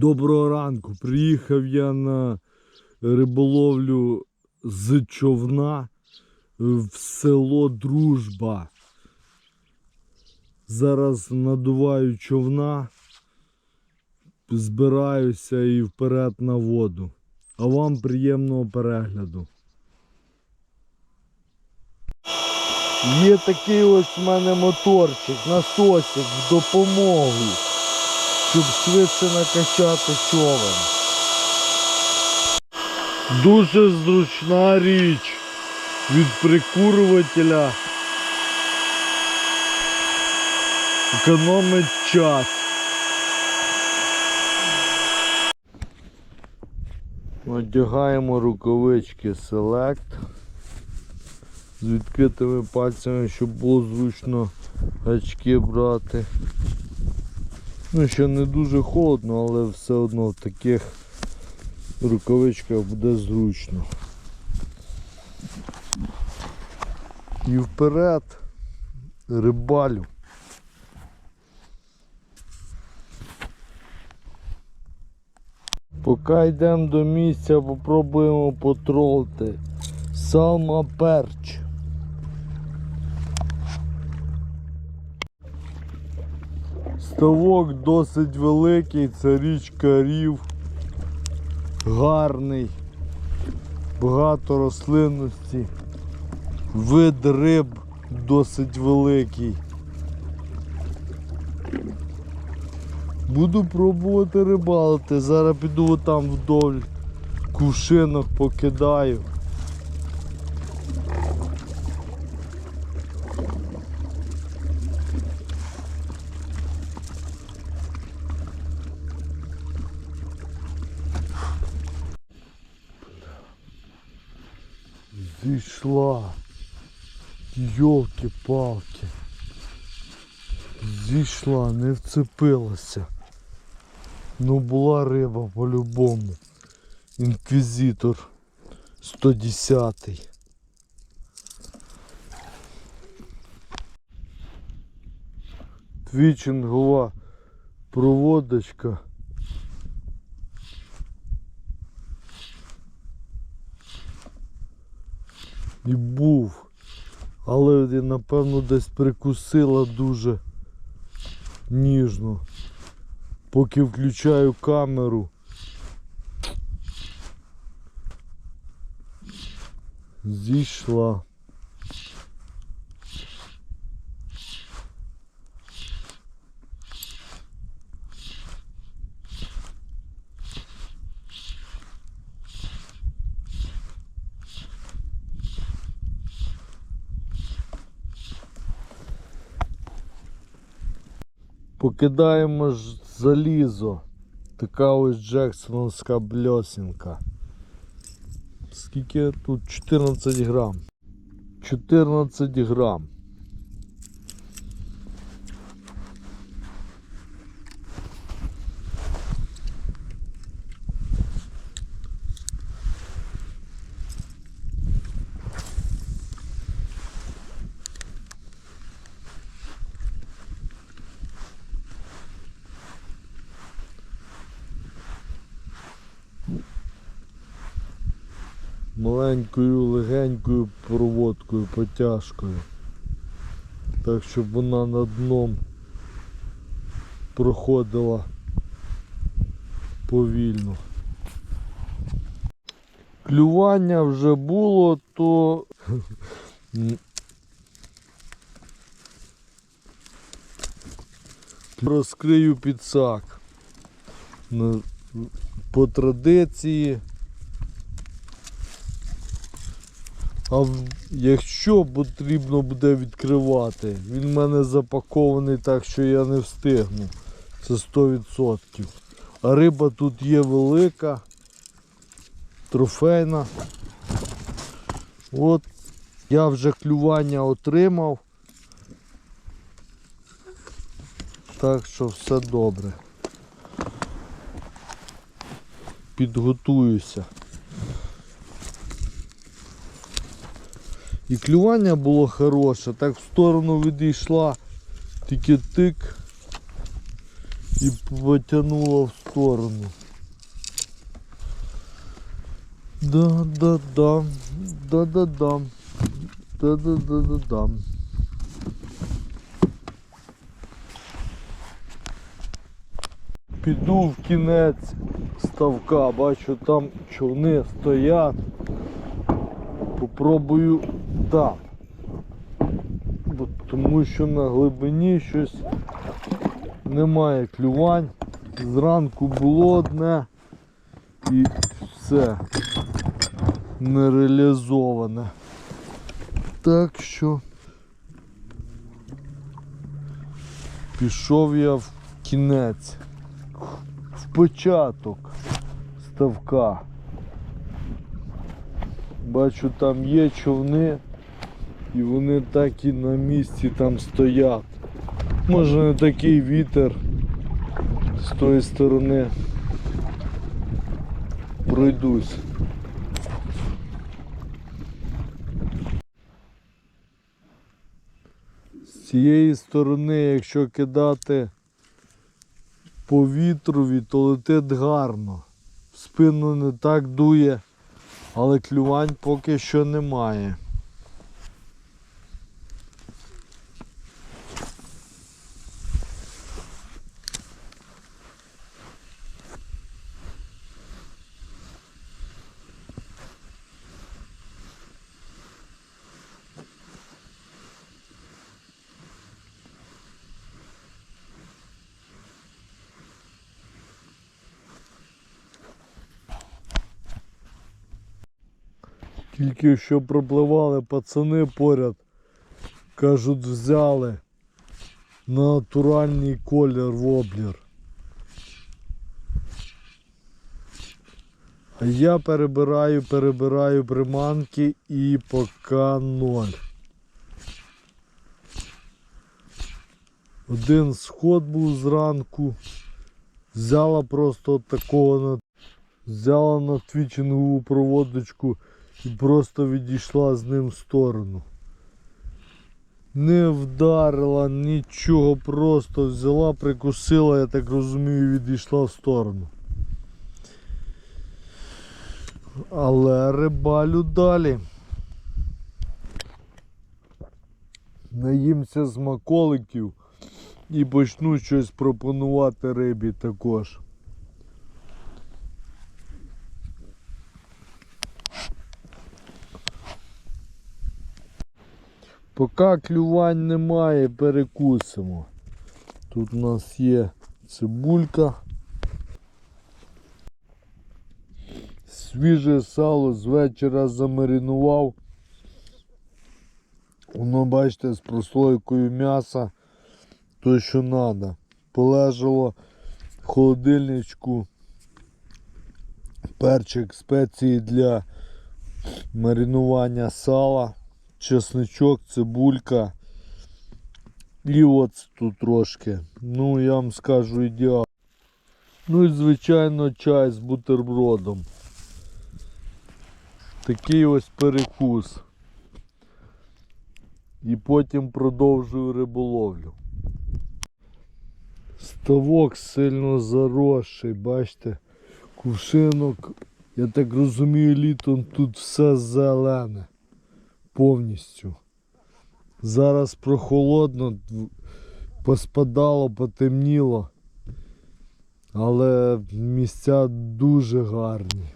Доброго ранку. Приїхав я на риболовлю з човна в село Дружба. Зараз надуваю човна, збираюся і вперед на воду. А вам приємного перегляду. Є такий ось в мене моторчик, насосик в допомогу щоб швидше накачати човен. Дуже зручна річ від прикурювателя. Економить час. Одягаємо рукавички Select з відкритими пальцями, щоб було зручно гачки брати. Ну, ще не дуже холодно, але все одно в таких рукавичках буде зручно. І вперед рибалю. Поки йдемо до місця, попробуємо потролити. Салма перч. Ставок досить великий, це річка Рів. Гарний, багато рослинності, вид риб досить великий. Буду пробувати рибалити, зараз піду там вдоль кувшинок покидаю. Зійшла. Йолки-палки. Зійшла, не вцепилася. Ну була риба по-любому. Інквізитор 110. Твічингова проводочка. І був. Але напевно десь прикусила дуже ніжно. Поки включаю камеру. Зійшла. Покидаємо ж залізо. Така ось Джексоновська бльосінка. Скільки тут? 14 грам. 14 грам. Маленькою проводкою, потяжкою. Так, щоб вона над дном проходила повільно. Клювання вже було, то розкрию підсак. По традиції А якщо потрібно буде відкривати, він в мене запакований так, що я не встигну. Це 100%. А риба тут є велика, трофейна. От я вже клювання отримав. Так що все добре. Підготуюся. І клювання було хороше, так в сторону відійшла, тільки тик і потягнуло в сторону. Да-да-да. Да-да-да. Да-да-да-да-да. Піду в кінець ставка, бачу там човни стоять. Попробую там. Бо тому що на глибині щось немає клювань. Зранку було одне і все не реалізоване. Так що пішов я в кінець, в початок ставка. Бачу, там є човни, і вони так і на місці там стоять. Може не такий вітер з тої сторони. Пройдусь. З цієї сторони, якщо кидати по вітрові, то летить гарно. В спину не так дує, але клювань поки що немає. Тільки що пропливали пацани поряд. Кажуть, взяли на натуральний колір воблер. А я перебираю, перебираю приманки і поки ноль. Один сход був зранку. Взяла просто от такого на взяла на твічингову проводочку і просто відійшла з ним в сторону. Не вдарила нічого, просто взяла, прикусила, я так розумію, відійшла в сторону. Але рибалю далі. Наїмся з маколиків і почну щось пропонувати рибі також. Поки клювань немає, перекусимо. Тут у нас є цибулька. Свіже сало з вечора замаринував. Воно, бачите, з прослойкою м'яса. То, що треба. Полежало в холодильничку перчик спеції для маринування сала чесничок, цибулька і оцту трошки. Ну, я вам скажу ідеал. Ну і звичайно чай з бутербродом. Такий ось перекус. І потім продовжую риболовлю. Ставок сильно заросший, бачите, кувшинок, я так розумію, літом тут все зелене повністю. Зараз прохолодно, поспадало, потемніло, але місця дуже гарні.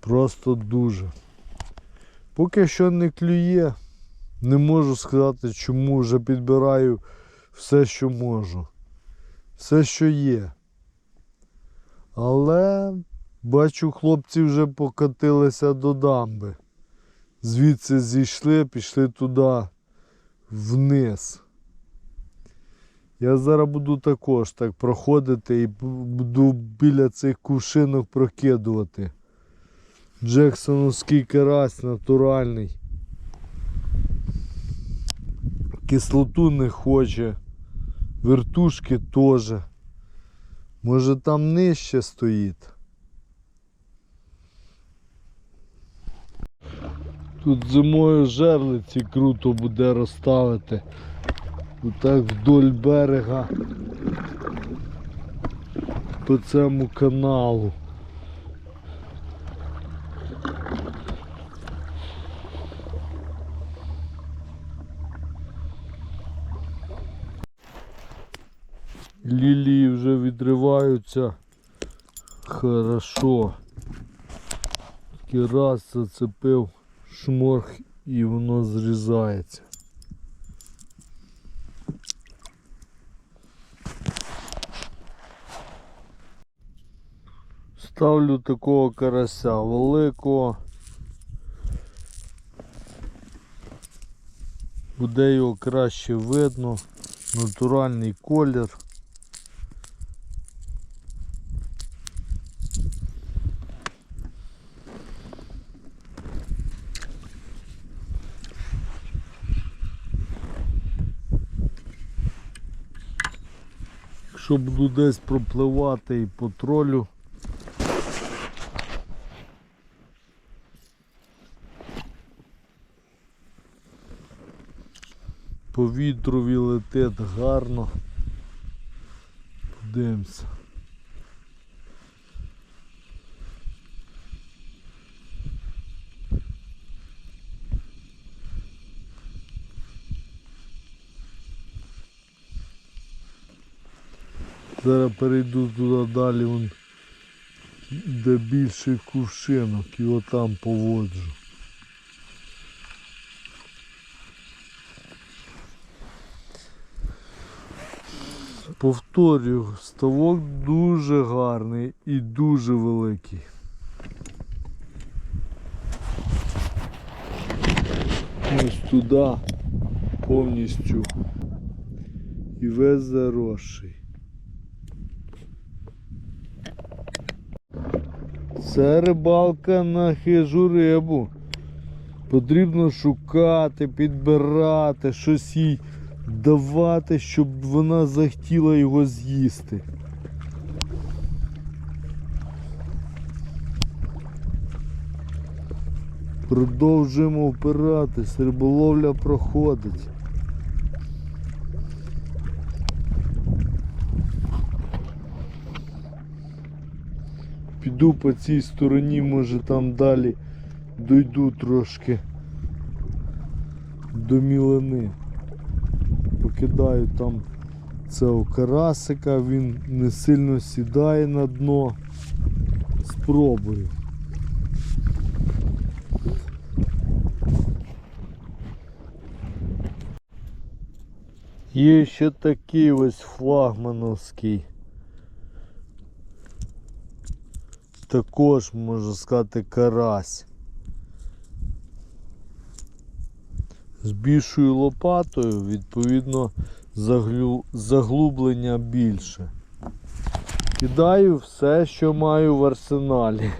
Просто дуже. Поки що не клює, не можу сказати, чому вже підбираю все, що можу. Все, що є. Але бачу, хлопці вже покотилися до дамби звідси зійшли, пішли туди вниз. Я зараз буду також так проходити і буду біля цих кувшинок прокидувати. Джексоновський карась натуральний. Кислоту не хоче. Вертушки теж. Може там нижче стоїть. Тут зимою жерлиці круто буде розставити. Отак вдоль берега. по цьому каналу. Лілії вже відриваються хорошо. Тільки раз зацепив шморг і воно зрізається. Ставлю такого карася великого. Буде його краще видно. Натуральний колір. Якщо буду десь пропливати і по тролю. По вітрові летить гарно. Подивимося. Зараз перейду туди далі, вон, де більший кувшинок і отам поводжу. Повторюю, ставок дуже гарний і дуже великий. Ось туди повністю і весь заросший. Це рибалка на хижу рибу. Потрібно шукати, підбирати, щось їй давати, щоб вона захотіла його з'їсти. Продовжуємо впиратись, риболовля проходить. Піду по цій стороні, може там далі дойду трошки до мілини. Покидаю там цього карасика, він не сильно сідає на дно. Спробую. Є ще такий ось флагмановський. Також можна сказати карась. З більшою лопатою, відповідно, заглублення більше. Кидаю все, що маю в арсеналі.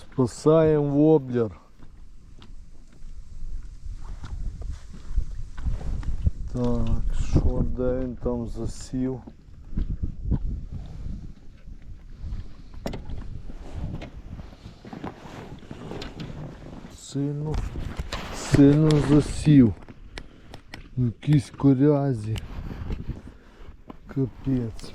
Спасаємо воблер. Так, що де він там засів? Сильно, сильно засів. В якійсь корязі. Капець.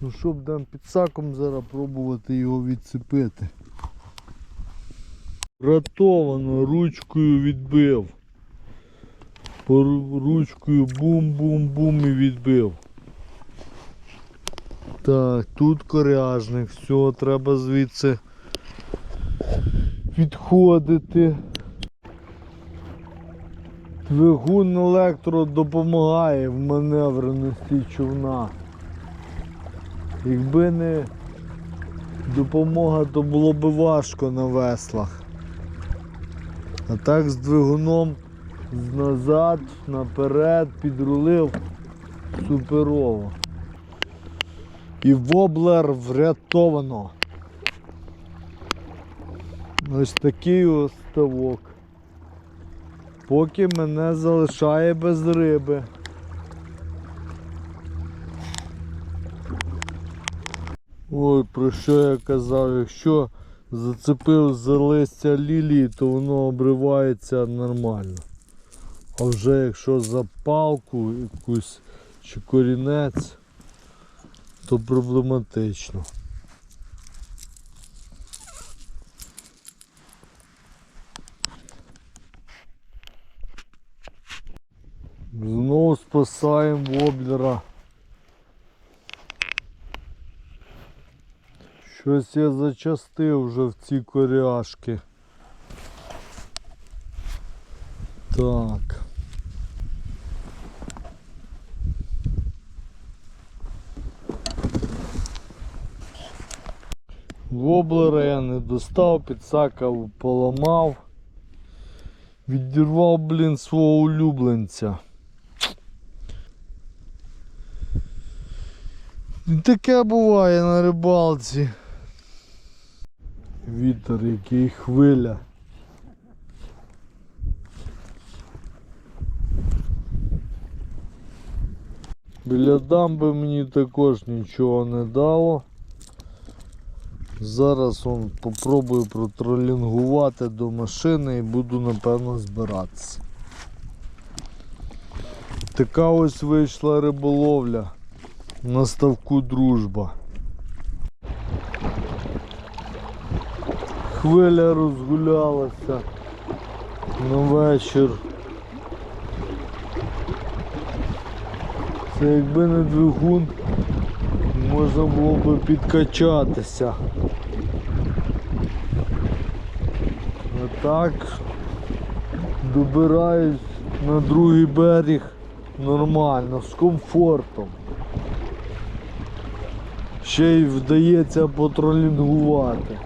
Ну що будемо під саком зараз пробувати його відцепити. Ратовано ручкою відбив. Ручкою бум-бум-бум і відбив. Так, тут коряжник, все, треба звідси відходити. Двигун електро допомагає в маневреності човна. Якби не допомога, то було б важко на веслах. А так з двигуном назад, наперед, підрулив суперово. І воблер врятовано. Ось такий ось ставок. Поки мене залишає без риби. Ой, про що я казав, якщо зацепив за листя лілії, то воно обривається нормально. А вже якщо за палку якусь чи корінець, то проблематично. Знову спасаємо воблера. Щось я зачастив вже в ці коряшки. Так. Воблера я не достав, підсакав, поламав. Відірвав, блін, свого улюбленця. Таке буває на рибалці. Вітер, який хвиля. Біля дамби мені також нічого не дало. Зараз он попробую протролінгувати до машини і буду напевно збиратися. Така ось вийшла риболовля на ставку дружба. Хвиля розгулялася на вечір. Це якби не двигун, можна було би підкачатися. А так добираюсь на другий берег нормально, з комфортом. Ще й вдається потролінгувати.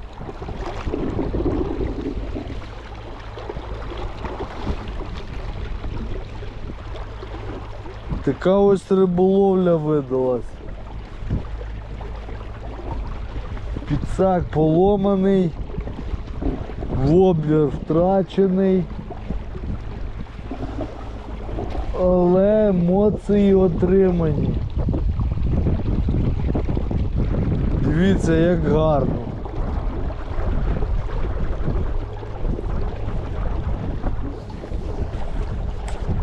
Така ось риболовля видалась. Підсак поломаний, воблер втрачений. Але емоції отримані. Дивіться, як гарно.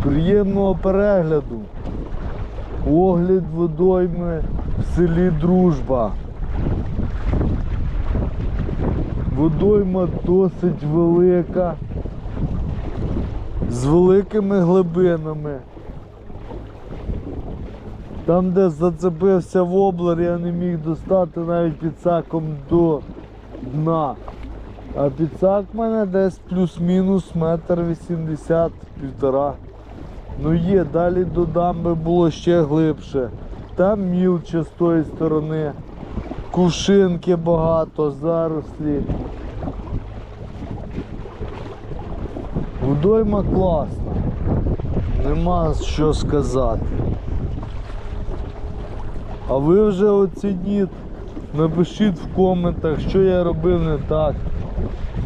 Приємного перегляду. Огляд водойми в селі Дружба. Водойма досить велика, з великими глибинами. Там, де зацепився воблер, я не міг достати навіть підсаком до дна. А підсак в мене десь плюс-мінус метр вісімдесят, півтора. Ну є, далі до дамби було ще глибше. Там мілче з тої сторони. Кувшинки багато, зарослі. Водойма класна. Нема що сказати. А ви вже оцініть, напишіть в коментах, що я робив не так.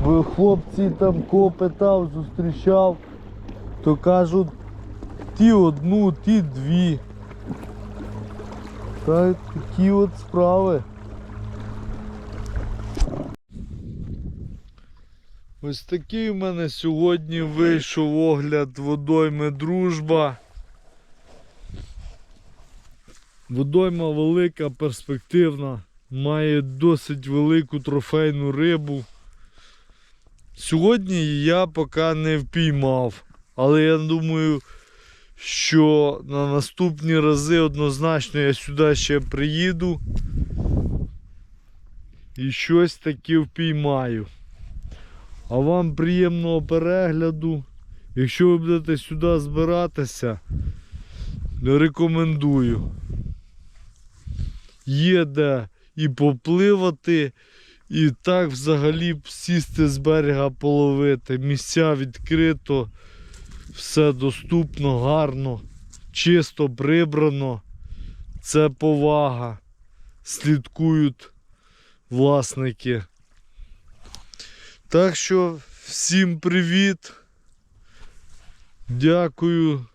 Бо хлопці там кого питав, зустрічав, то кажуть, ті одну, ті дві. Та такі от справи. Ось такий в мене сьогодні вийшов огляд водойми дружба. Водойма велика, перспективна, має досить велику трофейну рибу. Сьогодні я поки не впіймав, але я думаю, що на наступні рази однозначно я сюди ще приїду і щось таке впіймаю. А вам приємного перегляду. Якщо ви будете сюди збиратися, рекомендую. Є де і попливати, і так взагалі сісти з берега половити. Місця відкрито, все доступно, гарно, чисто прибрано. Це повага. Слідкують власники. Так що всім привіт. Дякую.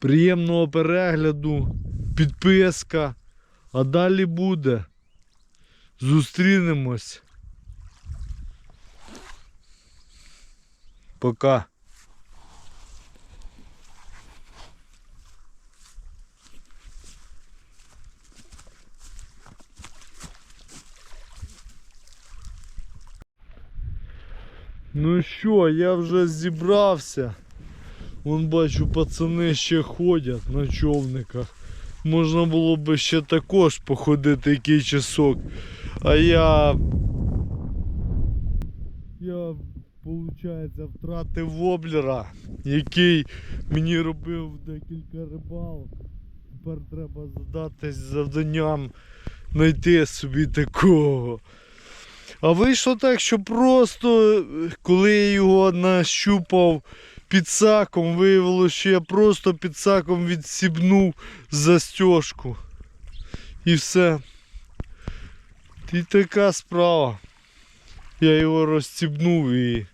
Приємного перегляду, підписка. А далі буде. Зустрінемось. Пока. Ну що, я вже зібрався. Вон бачу, пацани ще ходять на човниках. Можна було би ще також походити який часок. А я. Я, виходить, втратив воблера, який мені робив декілька рибалок. Тепер треба задатись завданням знайти собі такого. А вийшло так, що просто, коли я його нащупав під саком, виявилося, що я просто під саком відсібнув застежку. І все. І така справа. Я його розстібнув і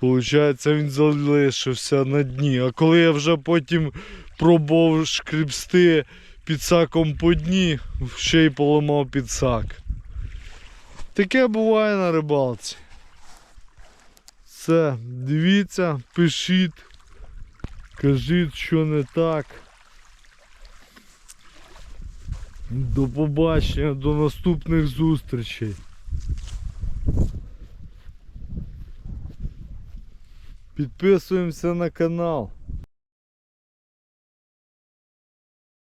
виходить, він залишився на дні. А коли я вже потім пробував шкребсти під саком по дні, ще й поламав підсак. Таке буває на рибалці. Все, дивіться, пишіть, кажіть, що не так. До побачення, до наступних зустрічей. Підписуємося на канал.